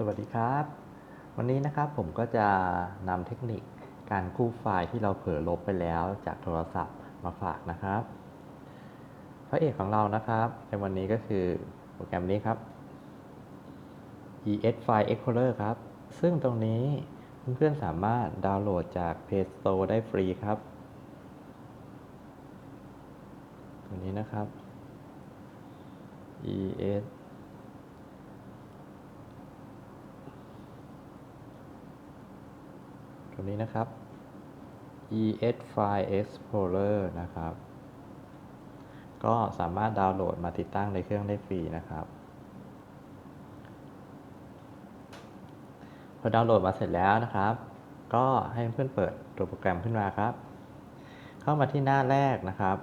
สวัสดีครับ วันนี้นะครับผมก็จะนำเทคนิคการกู้ไฟล์ที่เราเผลอลบไปแล้วจากโทรศัพท์มาฝากนะครับ พระเอกของเรานะครับในวันนี้ก็คือโปรแกรมนี้ครับ ES File Explorer ครับ ซึ่งตรงนี้เพื่อนๆสามารถดาวน์โหลดจาก Play Store ได้ฟรีครับตัวนี้นะครับ ES ตัว นี้นะครับ ES File Explorer นะครับ ก็สามารถดาวน์โหลดมาติดตั้งในเครื่องได้ฟรีนะครับพอดาวน์โหลดมาเสร็จแล้วนะครับ ก็ให้เพื่อนเปิดตัวโปรแกรมขึ้นมาครับ เข้ามาที่หน้าแรกนะครับ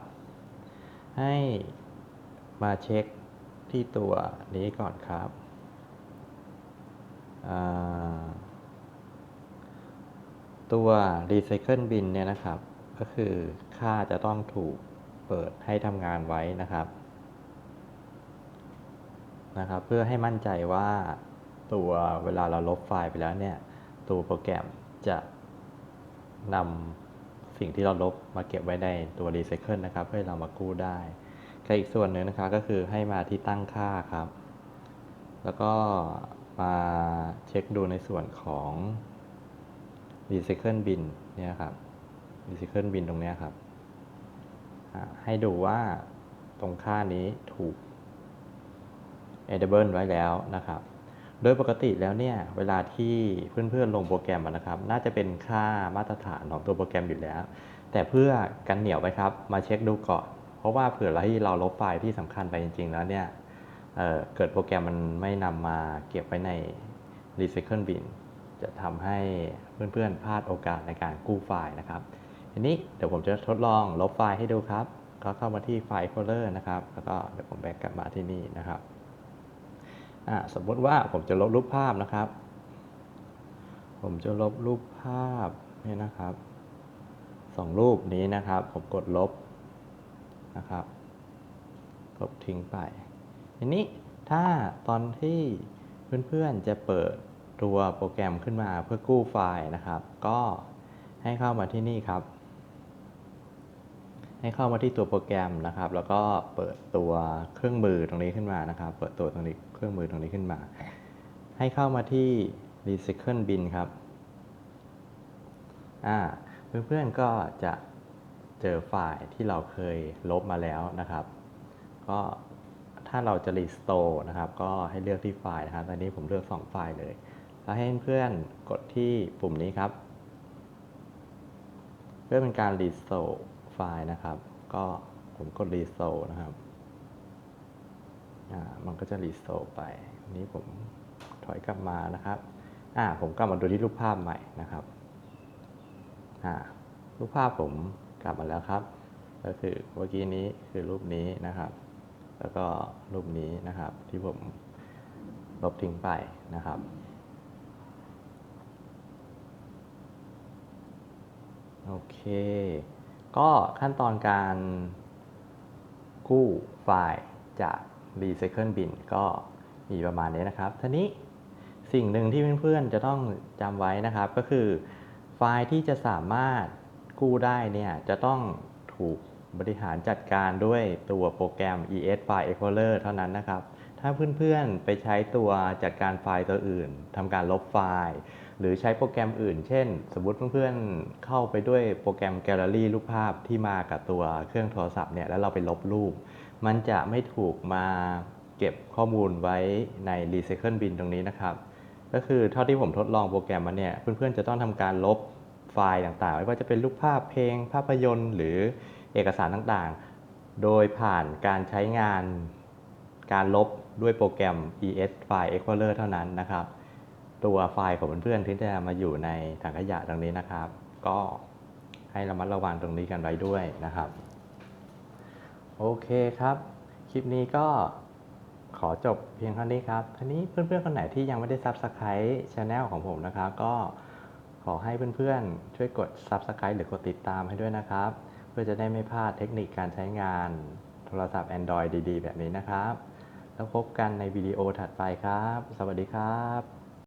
ให้มาเช็คที่ตัวนี้ก่อนครับอ่า ตัว Recycle Bin เนี่ยนะครับ ก็คือค่าจะต้องถูกเปิดให้ทำงานไว้นะครับนะครับ เพื่อให้มั่นใจว่าตัวเวลาเราลบไฟล์ไปแล้วเนี่ย ตัวโปรแกรมจะนำสิ่งที่เราลบมาเก็บไว้ในตัว Recycle นะครับ เพื่อเรามากู้ได้กับอีกส่วนหนึ่งนะครับก็คือให้มาที่ตั้งค่าครับ แล้วก็มาเช็คดูในส่วนของ Recycle Bin เนี่ยครับ Recycle Bin ตรงนี้ครับ ให้ดูว่าตรงค่านี้ถูก Edible ไว้แล้วนะครับ โดยปกติแล้วเนี่ย เวลาที่เพื่อนๆลงโปรแกรมนะครับ น่าจะเป็นค่ามาตรฐานของตัวโปรแกรมอยู่แล้ว แต่เพื่อกันเหนียวไว้ครับ มาเช็คดูก่อน เพราะว่าเผื่อเราที่เราลบไฟล์ที่สำคัญไปจริง ๆ แล้วเนี่ยเเกิดโปรแกรมมันไม่นำมาเก็บไว้ใน Recycle Bin จะทำให้เพื่อนๆพลาดโอกาสในการกู้ไฟล์นะครับทีนี้เดี๋ยวผมจะทดลองลบไฟล์ให้ดูครับก็เข้ามาที่ไฟล์ Explorer นะครับ แล้วก็เดี๋ยวผมแบกกลับมาที่นี่นะครับสมมติว่าผมจะลบรูปภาพนะครับ ผมจะลบรูปภาพนี่นะครับสองรูปนี้นะครับ ผมกดลบนะครับลบทิ้งไปทีนี้ถ้าตอนที่เพื่อนๆจะเปิด ตัวโปรแกรมขึ้นมาเพื่อกู้ไฟล์นะครับ ก็ให้เข้ามาที่นี่ครับ ให้เข้ามาที่ตัวโปรแกรมนะครับ แล้วก็เปิดตัวเครื่องมือตรงนี้ขึ้นมานะครับ เปิดตัวตรงนี้เครื่องมือตรงนี้ขึ้นมา ให้เข้ามาที่ Recycle Bin ครับอ่าเพื่อนๆก็จะเจอไฟล์ที่เราเคยลบมาแล้วนะครับ ก็ถ้าเราจะ restore นะครับ ก็ให้เลือกที่ไฟล์นะครับ ตอนนี้ผมเลือก 2 ไฟล์เลย แล้วให้เพื่อนกดที่ปุ่มนี้ครับ เพื่อเป็นการ restore ไฟล์นะครับ ก็ผมกด restore นะครับมันก็จะ restore ไปนนี้ผมถอยกลับมานะครับอ่าผมกลับมาดูที่รูปภาพใหม่นะครับอ่ารูปภาพผมกลับมาแล้วครับ ก็คือเมื่อกี้นี้คือรูปนี้นะครับ แล้วก็รูปนี้นะครับที่ผมลบทิ้งไปนะครับ โอเค ก็ขั้นตอนการกู้ไฟล์จาก Recycle Bin ก็มีประมาณนี้นะครับทีนี้สิ่งหนึ่งที่เพื่อนๆจะต้องจำไว้นะครับ ก็คือไฟล์ที่จะสามารถกู้ได้เนี่ยจะต้องถูกบริหารจัดการด้วยตัวโปรแกรม ES File Explorer เท่านั้นนะครับ ถ้าเพื่อนๆไปใช้ตัวจัดการไฟล์ตัวอื่นทำการลบไฟล์ หรือใช้โปรแกรมอื่น เช่น สมมติเพื่อนๆเข้าไปด้วยโปรแกรมแกลเลอรี่รูปภาพที่มากับตัวเครื่องโทรศัพท์เนี่ยแล้วเราไปลบรูป มันจะไม่ถูกมาเก็บข้อมูลไว้ใน Recycle Bin ตรงนี้นะครับ ก็คือเท่าที่ผมทดลองโปรแกรมมาเนี่ยเพื่อนๆจะต้องทำการลบไฟล์ต่างๆ ไม่ว่าจะเป็นรูปภาพเพลง ภาพยนตร์ หรือเอกสารต่างๆ โดยผ่านการใช้งานการลบด้วยโปรแกรม ES File Explorer เท่านั้นนะครับ ตัวไฟล์ของเพื่อนๆที่จะมาอยู่ในถังขยะตรงนี้นะครับ ก็ให้ระมัดระวังตรงนี้กันไว้ด้วยนะครับ โอเคครับ คลิปนี้ก็ขอจบเพียงเท่านี้ครับทีนี้เพื่อนๆคนไหนที่ยังไม่ได้ Subscribe Channel ของผมนะครับ ก็ขอให้เพื่อนๆ ช่วยกด Subscribe หรือกดติดตามให้ด้วยนะครับ เพื่อจะได้ไม่พลาดเทคนิคการใช้งานโทรศัพท์ Android ดีๆ แบบนี้นะครับ แล้วพบกันในวิดีโอถัดไปครับ สวัสดีครับ